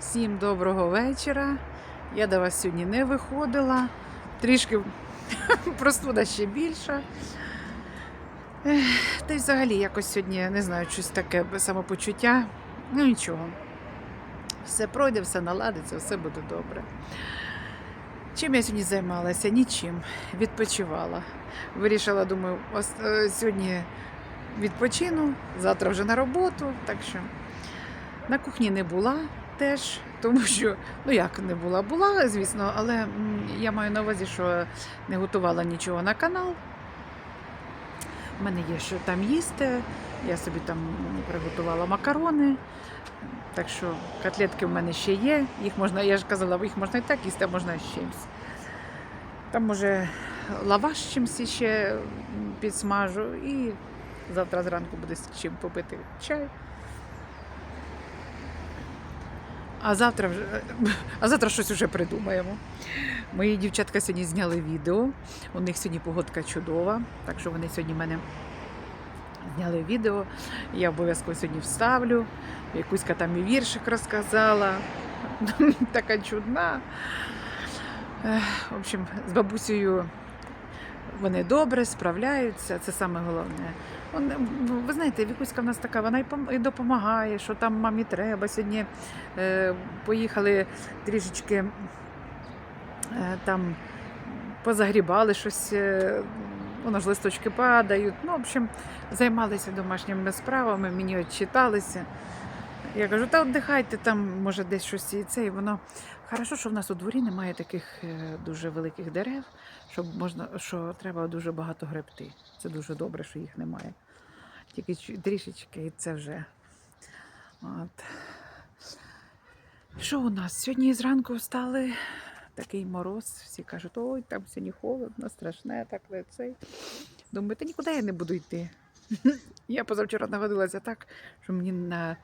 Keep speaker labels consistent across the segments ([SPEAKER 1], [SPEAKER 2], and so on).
[SPEAKER 1] Всім доброго вечора. Я до вас сьогодні не виходила. Трішки простуда ще більша. Та й взагалі якось сьогодні не знаю, щось таке самопочуття. Ну нічого. Все пройде, все наладиться, все буде добре. Чим я сьогодні займалася? Нічим. Відпочивала. Вирішила, думаю, ос- е, сьогодні відпочину, завтра вже на роботу. Так що на кухні не була теж, тому що, ну як не була, була, звісно, але я маю на увазі, що не готувала нічого на канал. У мене є що там їсти. Я собі там приготувала макарони. Так що котлетки в мене ще є. Їх можна, я ж казала, їх можна і так їсти, а можна з чимось. Там може лаваш чимось ще підсмажу і завтра зранку буде з чим попити чай. А завтра вже а завтра щось вже придумаємо. Мої дівчатка сьогодні зняли відео. У них сьогодні погодка чудова, так що вони сьогодні мене зняли відео. Я обов'язково сьогодні вставлю. Якусь там і віршик розказала. Така чудна. В общем, з бабусею вони добре справляються, це саме головне. Ви знаєте, Вікуська в нас така, вона і допомагає, що там мамі треба. Сьогодні е, поїхали трішечки е, там позагрібали щось, е, воно ж листочки падають. Ну, в общем, займалися домашніми справами, мені відчиталися. Я кажу, та віддихайте, там може десь щось і це. І воно хорошо, що в нас у дворі немає таких е, дуже великих дерев, щоб можна, що треба дуже багато гребти. Це дуже добре, що їх немає. Тільки трішечки, і це вже. От. Що у нас? Сьогодні зранку встали такий мороз. Всі кажуть, ой, там сьогодні холодно, страшне, так не цей. Думаю, та нікуди я не буду йти. Я позавчора наводилася так, що мені на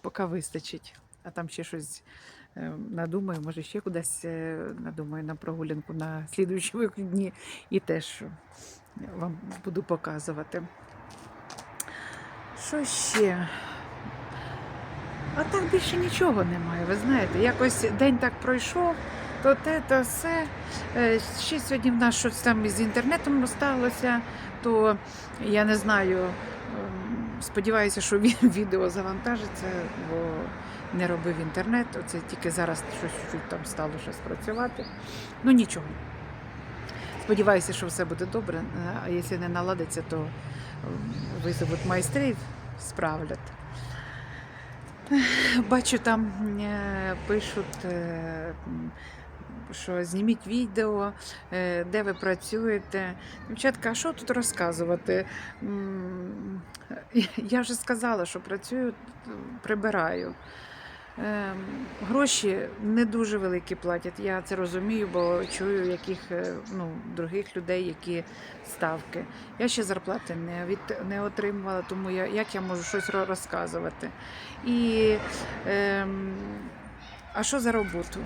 [SPEAKER 1] поки вистачить. А там ще щось е, надумаю, може ще кудись е, надумаю на прогулянку на слідуючі вихідні і теж вам буду показувати. Що ще? А так більше нічого немає. Ви знаєте, якось день так пройшов, то те, то все. Е, Ще сьогодні в нас щось там із інтернетом сталося, то я не знаю. Сподіваюся, що відео завантажиться, бо не робив інтернет. Оце тільки зараз щось чуть там стало щось працювати. Ну нічого. Сподіваюся, що все буде добре. А якщо не наладиться, то ем, визовуть майстрів, справлять. Бачу, там е, пишуть, е, що зніміть відео, е, де ви працюєте. Дівчатка, а що тут розказувати? Я вже сказала, що працюю, прибираю. Ем, Гроші не дуже великі платять. Я це розумію, бо чую яких е, ну, других людей, які ставки. Я ще зарплати не від не отримувала, тому я як я можу щось розказувати. І ем, а що за роботу?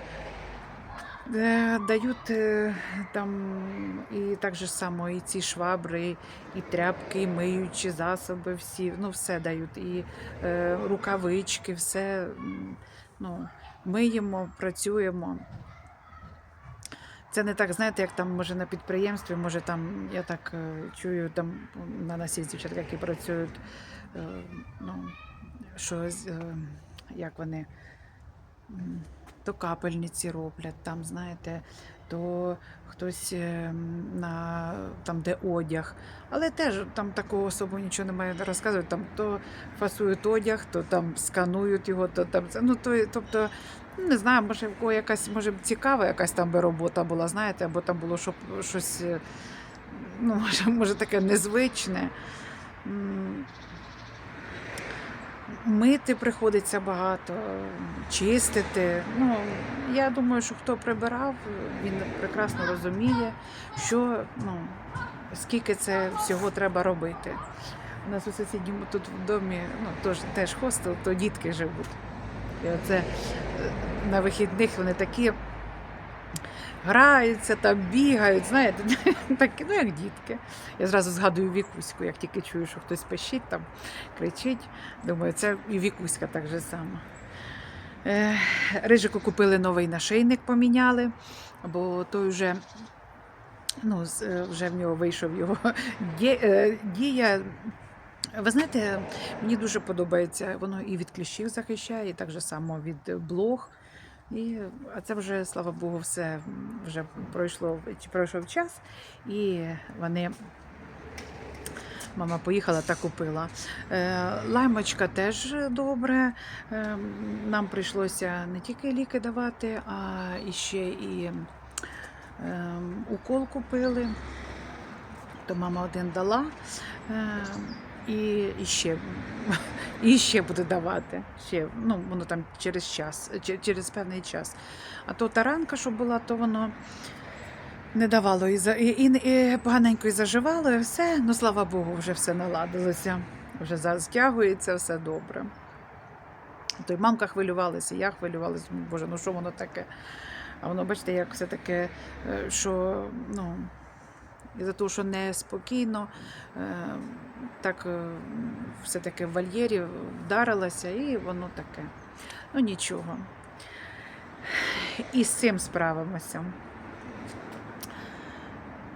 [SPEAKER 1] Е, Дають е, там і так же само і ці швабри, і тряпки, і миючі засоби, всі, ну все дають, і е, рукавички, все ну, миємо, працюємо. Це не так, знаєте, як там може на підприємстві, може там, я так е, чую, там на нас є дівчатка, які працюють, е, ну, що е, як вони то капельниці роблять, там, знаєте, то хтось е, на там, де одяг. Але теж там такого особо нічого немає розказувати. Там то фасують одяг, то там сканують його, то там. Ну, то, тобто, ну, не знаю, може, в якась може цікава якась там би робота була, знаєте, або там було щоб щось, е, ну, може, може таке незвичне. Мити приходиться багато, чистити. Ну, я думаю, що хто прибирав, він прекрасно розуміє, що ну, скільки це всього треба робити. У нас у сусідньому тут в домі ну, теж, теж хостел, то дітки живуть. І оце е, на вихідних вони такі граються, там бігають, знаєте, такі, ну як дітки. Я зразу згадую Вікуську, як тільки чую, що хтось пищить там, кричить. Думаю, це і Вікуська так же само. Е, Рижику купили новий нашийник, поміняли, бо той вже, ну, е, вже в нього вийшов його е, дія. Ви знаєте, мені дуже подобається, воно і від кліщів захищає, і так же само від блох. І, а це вже, слава Богу, все вже пройшло, пройшов час, і вони. Мама поїхала та купила. Е, лаймочка теж добре. Е, нам прийшлося не тільки ліки давати, а ще і е, укол купили. То мама один дала. І, ще і ще буде давати. Ще, ну, воно там через час, через певний час. А то таранка, що була, то воно не давало і, і, і, поганенько і заживало, і все. Ну, слава Богу, вже все наладилося. Вже зараз стягується, все добре. То й мамка хвилювалася, я хвилювалася, боже, ну що воно таке? А воно, бачите, як все таке, що ну, і за те, що неспокійно, е, так е, все-таки в вольєрі вдарилася, і воно таке. Ну нічого. І з цим справимося.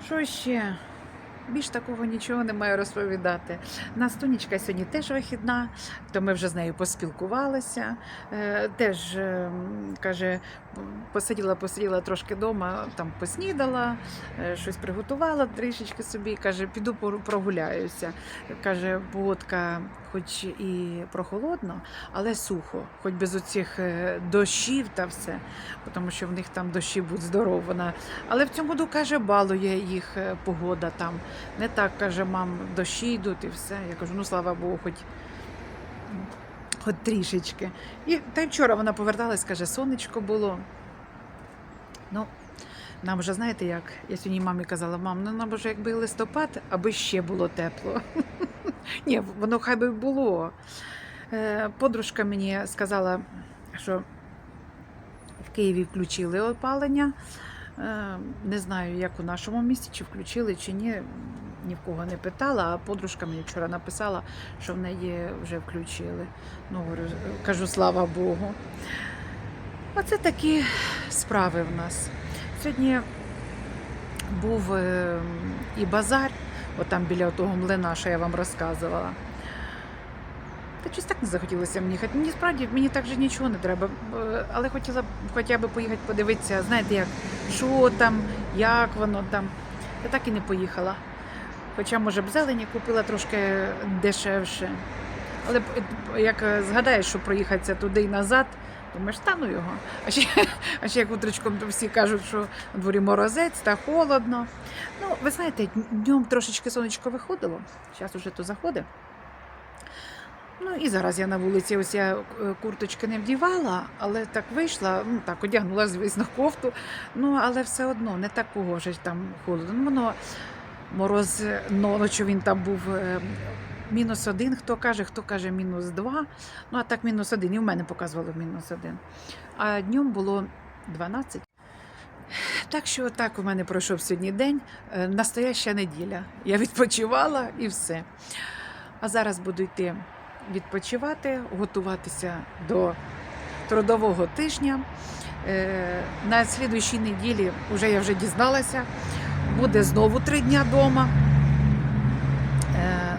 [SPEAKER 1] Що ще? Більш такого нічого не маю розповідати. Нас Тонічка сьогодні теж вихідна, то ми вже з нею поспілкувалися. Е, теж е, каже, посиділа, посиділа трошки вдома, там поснідала, е, щось приготувала трішечки собі. Каже, піду прогуляюся. Каже, погодка, хоч і прохолодно, але сухо, хоч без оцих дощів та все, тому що в них там дощі будуть здоров. Але в цьому году каже, балує їх погода там. Не так каже, мам, дощі йдуть і все. Я кажу, ну слава Богу, хоч. Хоч трішечки. І та й вчора вона поверталась, каже, сонечко було. Ну, нам вже знаєте як? Я сьогодні мамі казала, мам, ну нам вже якби листопад, аби ще було тепло. Ні, воно хай би було. Е, Подружка мені сказала, що в Києві включили опалення. Е, Не знаю, як у нашому місті, чи включили, чи ні. Ні в кого не питала, а подружка мені вчора написала, що в неї вже включили. Ну, кажу, слава Богу. Оце такі справи в нас. Сьогодні був е, і базар, отам біля того млина, що я вам розказувала. Та щось так не захотілося мені їхати. Мені справді мені так же нічого не треба. Але хотіла б хоча б поїхати подивитися, знаєте, як, що там, як воно там. Я так і не поїхала. Хоча, може б, зелені купила трошки дешевше. Але е, як е, згадаєш, що проїхатися туди і назад, думаєш, та ну його. А ще, а ще як утречком всі кажуть, що на дворі морозець та холодно. Ну, ви знаєте, днем трошечки сонечко виходило, зараз уже то заходить. Ну і зараз я на вулиці, ось я е, курточки не вдівала, але так вийшла, ну так, одягнула, звісно, кофту. Ну, але все одно не такого ж там холодно. Ну, воно мороз е, ночі він там був е, мінус один, хто каже, хто каже мінус два. Ну, а так мінус один. І в мене показувало мінус один. А днем було 12. Так що так у мене пройшов сьогодні день. Е, Настояща неділя. Я відпочивала і все. А зараз буду йти відпочивати, готуватися до трудового тижня. Е, На слідуючій неділі вже я вже дізналася, буде знову три дня вдома.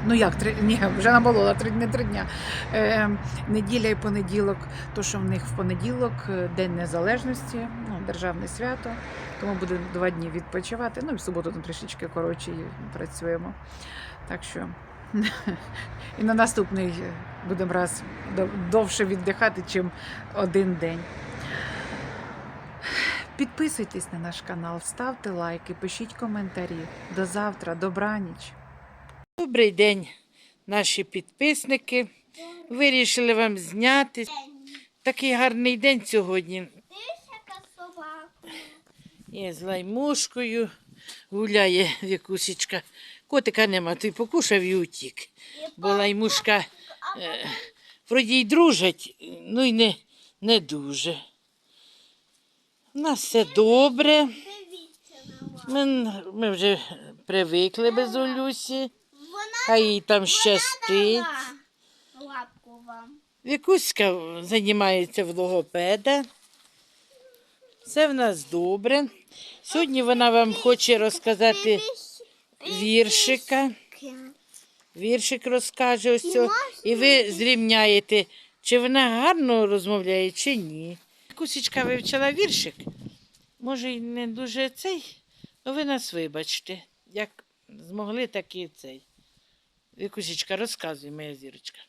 [SPEAKER 1] Ну як, три, ні, вже наболола три дні, три дня. Е, неділя і понеділок, то що в них в понеділок е, День Незалежності, ну, державне свято, тому буде два дні відпочивати. Ну і в суботу там трішечки коротше працюємо. Так що і на наступний е, будемо раз довше віддихати, чим один день. Підписуйтесь на наш канал, ставте лайки, пишіть коментарі. До завтра, добраніч.
[SPEAKER 2] Добрий день, наші підписники. Вирішили вам зняти. Такий гарний день сьогодні. Є з лаймушкою, гуляє Вікусічка. Котика нема, той покушав і утік. Бо лаймушка е, вроді й дружать, ну й не, не дуже. У нас все добре. Ми, ми вже привикли без Олюсі. Хай їй там щастить. Вікуська займається в логопеда. Все в нас добре. Сьогодні вона вам хоче розказати віршика. Віршик розкаже ось цього. І ви зрівняєте, чи вона гарно розмовляє, чи ні. Кусічка вивчила віршик. Може, і не дуже цей, але ви нас вибачте. Як змогли, так і цей. Вікусічка, розказуй, моя зірочка.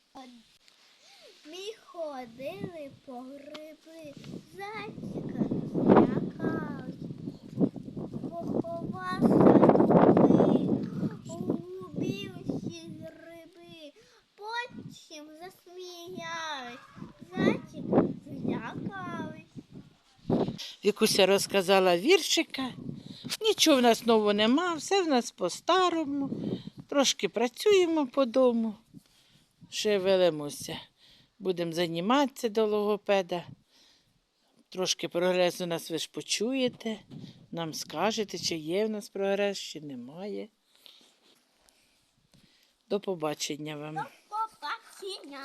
[SPEAKER 3] Ми ходили по гриби, зайчика
[SPEAKER 2] Вікуся розказала віршика. Нічого в нас нового нема, все в нас по-старому. Трошки працюємо по дому, ще велимося. Будемо займатися до логопеда. Трошки прогресу нас ви ж почуєте, нам скажете, чи є в нас прогрес, чи немає. До побачення вам.
[SPEAKER 3] Побачення.